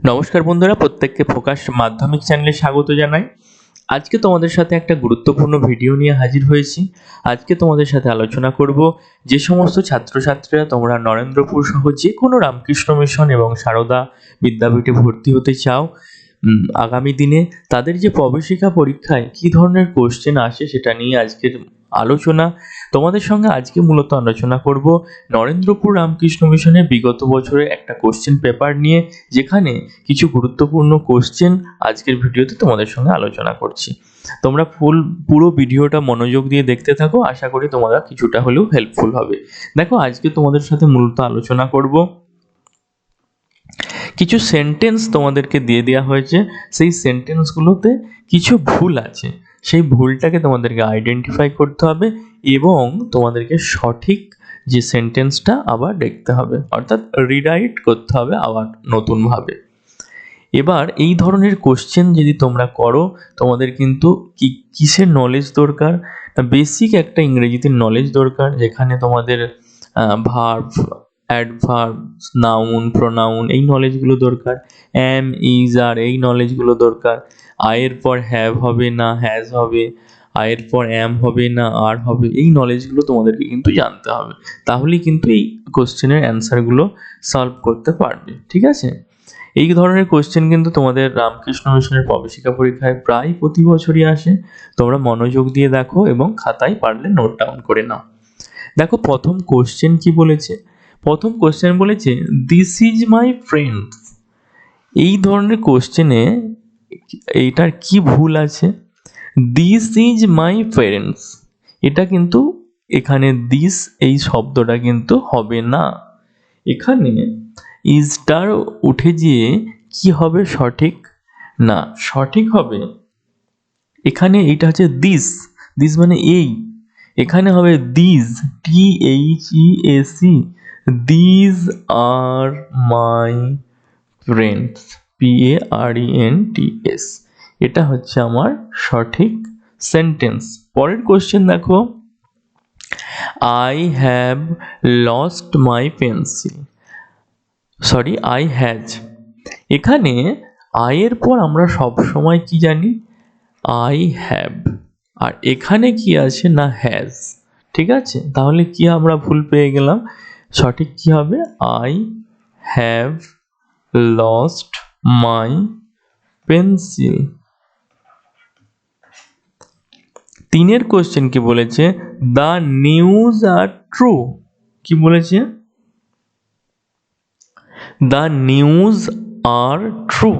নমস্কার বন্ধুরা, প্রত্যেককে ফোকাস মাধ্যমিক চ্যানেলে স্বাগত জানাই। আজকে তোমাদের সাথে একটা গুরুত্বপূর্ণ ভিডিও নিয়ে হাজির হয়েছি। আজকে তোমাদের সাথে আলোচনা করব যে সমস্ত ছাত্রছাত্রীরা তোমরা নরেন্দ্রপুর সহ যে কোনো রামকৃষ্ণ মিশন এবং সারদা বিদ্যাপীঠে ভর্তি হতে চাও আগামী দিনে তাদের যে প্রবেশিকা পরীক্ষায় কী ধরনের কোশ্চেন আসে সেটা নিয়ে আজকের আলোচনা। তোমাদের সঙ্গে আজকে মূলত আলোচনা করব নরেন্দ্রপুর রামকৃষ্ণ মিশনের বিগত বছরের একটা কোশ্চেন পেপার নিয়ে, যেখানে কিছু গুরুত্বপূর্ণ কোশ্চেন আজকের ভিডিওতে তোমাদের সঙ্গে আলোচনা করছি। তোমরা ফুল, পুরো ভিডিওটা মনোযোগ দিয়ে দেখতে থাকো, আশা করি তোমরা কিছুটা হলেও হেল্পফুল হবে। দেখো, আজকে তোমাদের সাথে মূলত আলোচনা করব। কিছু সেন্টেন্স তোমাদেরকে দিয়ে দেওয়া হয়েছে। সেই সেন্টেন্সগুলোতে কিছু ভুল আছে। সেই ভুলটাকে তোমাদেরকে আইডেন্টিফাই করতে হবে এবং তোমাদেরকে সঠিক যে সেন্টেন্সটা আবার দেখতে হবে, অর্থাৎ রিরাইট করতে হবে আবার নতুনভাবে। এবার এই ধরনের কোশ্চেন যদি তোমরা করো, তোমাদের কিন্তু কি, কিসের নলেজ দরকার? বেসিক একটা ইংরেজিতে নলেজ দরকার, যেখানে তোমাদের ভার্ভ অ্যাডভার্ব নাউন প্রোনাউন এই নলেজগুলো দরকার। অ্যাম ইজ আর এই নলেজগুলো দরকার। আয়ের পর হ্যাভ হবে না হ্যাজ হবে, আয়ের পর অ্যাম হবে না আর হবে, এই নলেজগুলো তোমাদেরকে কিন্তু জানতে হবে। তাহলেই কিন্তু এই কোশ্চেনের অ্যান্সারগুলো সলভ করতে পারবে, ঠিক আছে? এই ধরনের কোশ্চেন কিন্তু তোমাদের রামকৃষ্ণ মিশনের প্রবেশিকা পরীক্ষায় প্রায় প্রতি বছরই আসে। তোমরা মনোযোগ দিয়ে দেখো এবং খাতায় পারলে নোট ডাউন করে নাও। দেখো, প্রথম কোশ্চেন কি বলেছে? প্রথম কোশ্চেন বলেছে দিস ইজ মাই ফ্রেন্ড এই ধরনের কোশ্চেনে এইটার কি ভুল আছে? দিস ইজ মাই প্যারেন্টস এটা কিন্তু এখানে দিস এই শব্দটা কিন্তু হবে না। এখানে ইজটার উঠে গিয়ে কি হবে সঠিক? না, সঠিক হবে। এখানে এটা হচ্ছে দিস দিস মানে এই। এখানে হবে this T H E A C this are my friends P R E N T S এটা হচ্ছে আমার সঠিক সেন্টেন্স পরের কোশ্চেন দেখো। I have lost my pencil sorry I has এখানে আয়ের পর আমরা সব সময় কি জানি? আই হ্যাভ আর এখানে কি আছে না হ্যাজ ঠিক আছে? তাহলে কি আমরা ভুল পেয়ে গেলাম? সঠিক কি হবে? I have lost my pencil. তিনের কোশ্চেন কি বলেছে? দ্য নিউজ আর ট্রু কি বলেছে? দ্য নিউজ আর ট্রু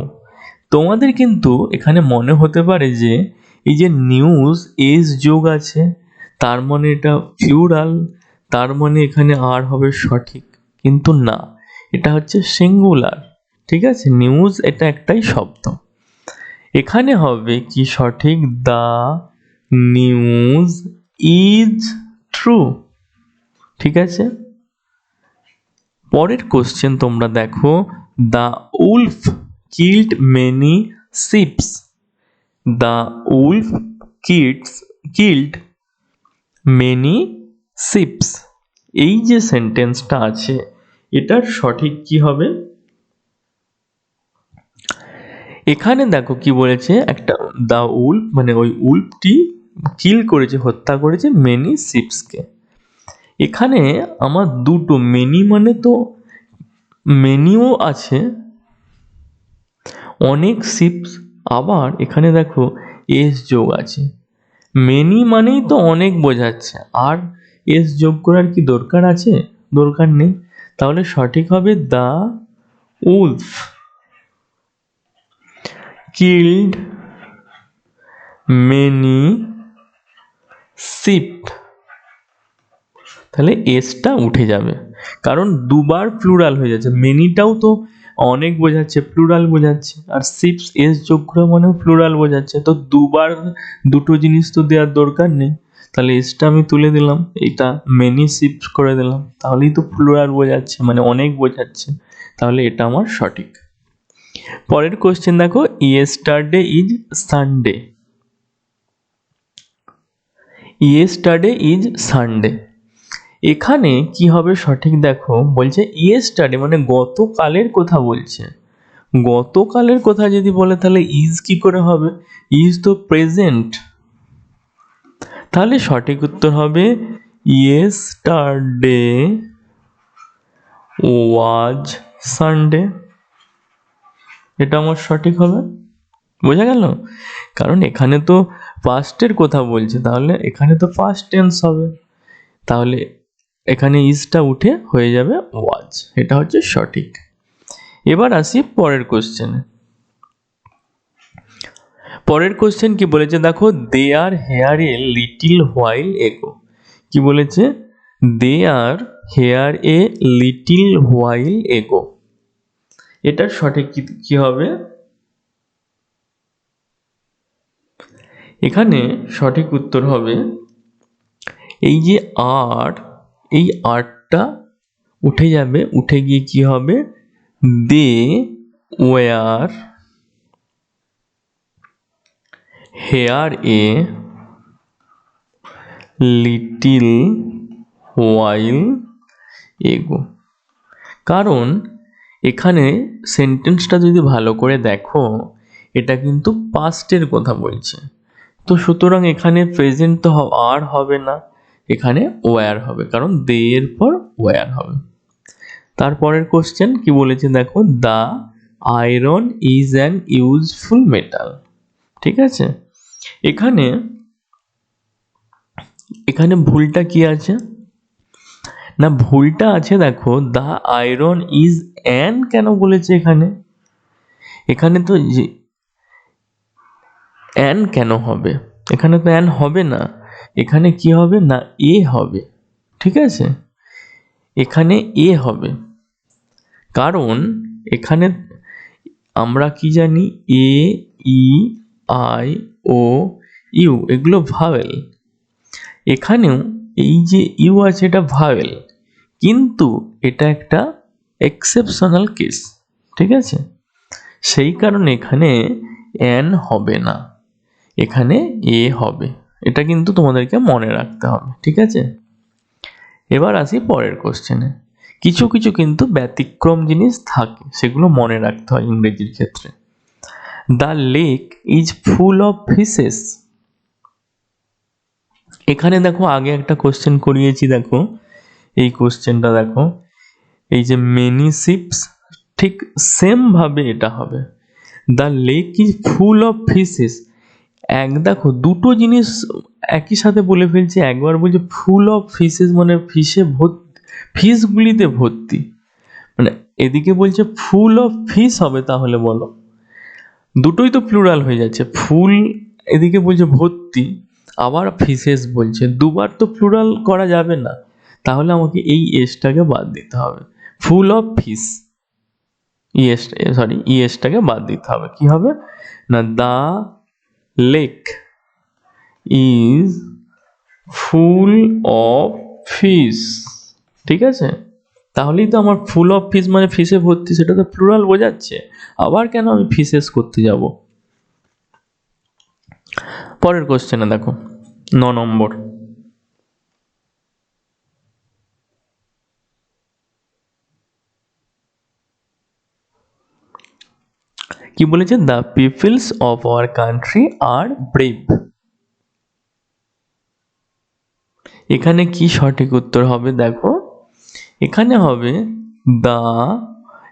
তোমাদের কিন্তু এখানে মনে হতে পারে যে, এই যে নিউজ এস যোগ আছে, তার মানে এটা ফ্লুরাল তার মানে এখানে আর হবে সঠিক। কিন্তু না, এটা হচ্ছে সিঙ্গুলার ঠিক আছে? নিউজ এটা একটাই শব্দ। এখানে হবে কি সঠিক? দ্য নিউজ ইজ ট্রু ঠিক আছে? পরের কোশ্চেন তোমরা দেখো। The wolf killed many sheeps the wolf kids killed many sheeps এই যে সেন্টেন্সটা আছে, এটার সঠিক কি হবে? এখানে দেখো কি বলেছে? একটা দা উল্ফ মানে ওই উল্ফটি কিল করেছে, হত্যা করেছে মেনি শিপসকে। এখানে আমার দুটো মেনি মানে তো মেনিও আছে, অনেক শিপস, আবার এখানে দেখো এস যোগ আছে। মেনি মানেই তো অনেক বোঝাচ্ছে, আর এস যোগ করার কি দরকার আছে? দরকার নেই। তাহলে সঠিক হবে the wolf. Killed many sheep তাহলে এসটা উঠে যাবে। কারণ দুবার প্লুরাল হয়ে যাচ্ছে। মেনিটাও তো অনেক বোঝাচ্ছে প্লুরাল বোঝাচ্ছে। আর সিপস এস যোগ করা মানেও প্লুরাল বোঝাচ্ছে। তো দুবার দুটো জিনিস তো দেওয়ার দরকার নেই। তাহলে এসটা আমি তুলে দিলাম। এটা মেনি সিপস করে দিলাম। তাহলেই তো প্লুরাল বোঝাচ্ছে মানে অনেক বোঝাচ্ছে। তাহলে এটা আমার সঠিক। পরের কোশ্চেন দেখো yesterday is Sunday yesterday is Sunday এখানে কি হবে সঠিক দেখো, বলছে ইয়েস্টারডে মানে গতকালের কথা বলছে। গতকালের কথা যদি বলে তাহলে ইজ কি করে হবে? ইজ তো প্রেজেন্ট তাহলে সঠিক উত্তর হবে ইয়েস্টারডে ওয়াজ সানডে এটা আমার সঠিক হবে? বোঝা গেল? কারণ এখানে তো পাস্টের কথা বলছে, তাহলে এখানে তো পাস্ট টেন্স হবে। তাহলে এখানে ইজটা উঠে হয়ে যাবে ওয়াজ এটা হচ্ছে সঠিক। এবার আসি পরের কোশ্চেনে পরের কোশ্চেন কি বলেছে? দেখো they are here a little while ago কি বলেছে? They are here a little while ago এটার সঠিক কি হবে? এখানে সঠিক উত্তর হবে, এই যে আর এই আরটা উঠে যাবে, উঠে গিয়ে কি হবে? They were here a little while ago কারণ এখানে সেন্টেন্সটা যদি ভালো করে দেখো, এটা কিন্তু পাস্টের কথা বলছে। তো সুতরাং এখানে প্রেজেন্ট তো আর হবে না, এখানে ওয়্যার হবে, কারণ দে এর পর ওয়্যার হবে। তারপরের কোশ্চেন কি বলেছে দেখো? The iron is an useful metal ঠিক আছে? এখানে এখানে ভুলটা কি আছে? না, ভুলটা আছে দেখো দ্য আয়রন ইজ অ্যান কেন বলেছে এখানে? এখানে তো অ্যান কেন হবে? এখানে তো অ্যান হবে না। এখানে কি হবে? না এ হবে। ঠিক আছে? এখানে এ হবে। কারণ, এখানে আমরা কি জানি? A E I O U এগুলো ভাওয়েল এখানেও এই যে ইউ আছে এটা ভাওয়েল কিন্তু এটা একটা এক্সেপশনাল কেস ঠিক আছে? সেই কারণে এখানে এন হবে না, এখানে এ হবে, এটা কিন্তু তোমাদেরকে মনে রাখতে হবে, ঠিক আছে? এবার আসি পরের কোশ্চেনে কিছু কিছু কিন্তু ব্যতিক্রম জিনিস থাকে, সেগুলো মনে রাখতে হয় ইংরেজির ক্ষেত্রে। The lake is full of fishes এখানে দেখো, আগে একটা কোশ্চেন করিয়েছি, দেখো। এই কোশ্চেনটা দেখো। এই যে মেনি শিপস ঠিক সেম ভাবে এটা হবে। The lake is full of fishes এক, দেখো, দুটো জিনিস একই সাথে বলে ফেলছে। একবার বলছে ফুল অফ ফিশেস মানে ফিশে ভর্তি ফিশগুলিতে ভর্তি। মানে এদিকে বলছে ফুল অফ ফিশ হবে তাহলে বলো। দুটোই তো প্লুরাল হয়ে যাচ্ছে। ফুল এদিকে বলছে ভর্তি। আবার ফিসেস বলছে, দুবার তো প্লুরাল করা যাবে না। তাহলে আমাকে এই এসটাকে বাদ দিতে হবে। Full of fish E S ইএসটাকে বাদ দিতে হবে। কি হবে? না, the lake is full of fish ঠিক আছে? তাহলেই তো আমার ফুল অফ ফিস মানে ফিসে ভর্তি, সেটা তো প্লুরাল বোঝাচ্ছে। আবার কেন আমি ফিশেস করতে যাব? পরের কোশ্চেনে দেখো, ন নম্বর। কি বলেছে? The peoples of our country are brave এখানে কি সঠিক উত্তর হবে দেখো? এখানে হবে দা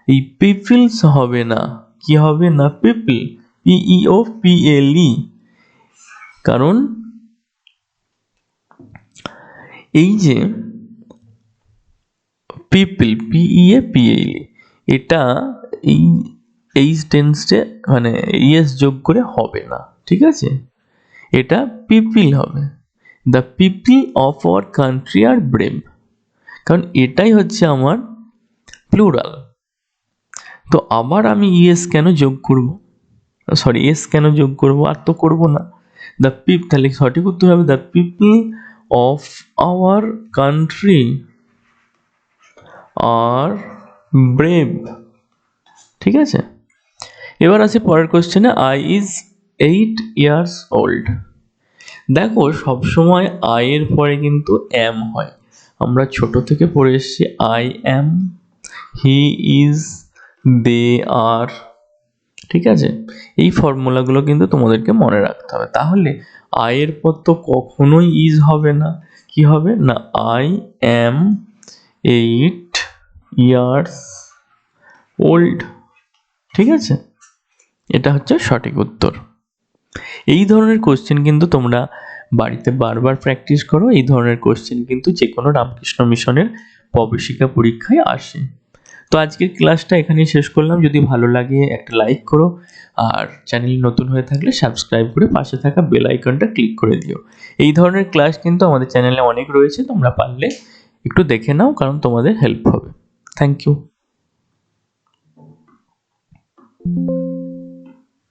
এই পিপলস হবে না। কি হবে? না পিপল পিই ও পি এল ই কারণ এই যে পিপল পিই এ পি এল এটা এই এই টেন্সে মানে ইএস যোগ করে হবে না, ঠিক আছে? এটা পিপিল হবে। The people of our country are brave কারণ এটাই হচ্ছে আমার প্লুরাল তো আবার আমি ইএস কেন যোগ করব? সরি এস কেন যোগ করব? আর তো করব না। দ্য পিপ তাহলে সঠিক উত্তর হবে the people of our country are brave ঠিক আছে? এবার আছে পরের কোশ্চেনে I is eight years old দেখো, সবসময় আই এর পরে কিন্তু এম হয়। আমরা ছোট থেকে পড়ে এসেছি I am he is they are ঠিক আছে? এই ফর্মুলাগুলো কিন্তু তোমাদেরকে মনে রাখতে হবে। তাহলে আয়ের পর তো কখনোই ইজ হবে না। কি হবে? না I am eight years old ঠিক আছে? এটা হচ্ছে সঠিক উত্তর। এই ধরনের কোশ্চেন কিন্তু তোমরা বাড়িতে বারবার প্র্যাকটিস করো। এই ধরনের কোশ্চেন কিন্তু যে কোনো রামকৃষ্ণ মিশনের প্রবেশিকা পরীক্ষায় আসে। তো আজকের ক্লাসটা এখানেই শেষ করলাম। যদি ভালো লাগে একটা লাইক করো আর চ্যানেল নতুন হয়ে থাকলে সাবস্ক্রাইব করে পাশে থাকা বেল আইকনটা ক্লিক করে দিও। এই ধরনের ক্লাস কিন্তু আমাদের চ্যানেলে অনেক রয়েছে, তোমরা পারলে একটু দেখে নাও, কারণ তোমাদের হেল্প হবে। Thank you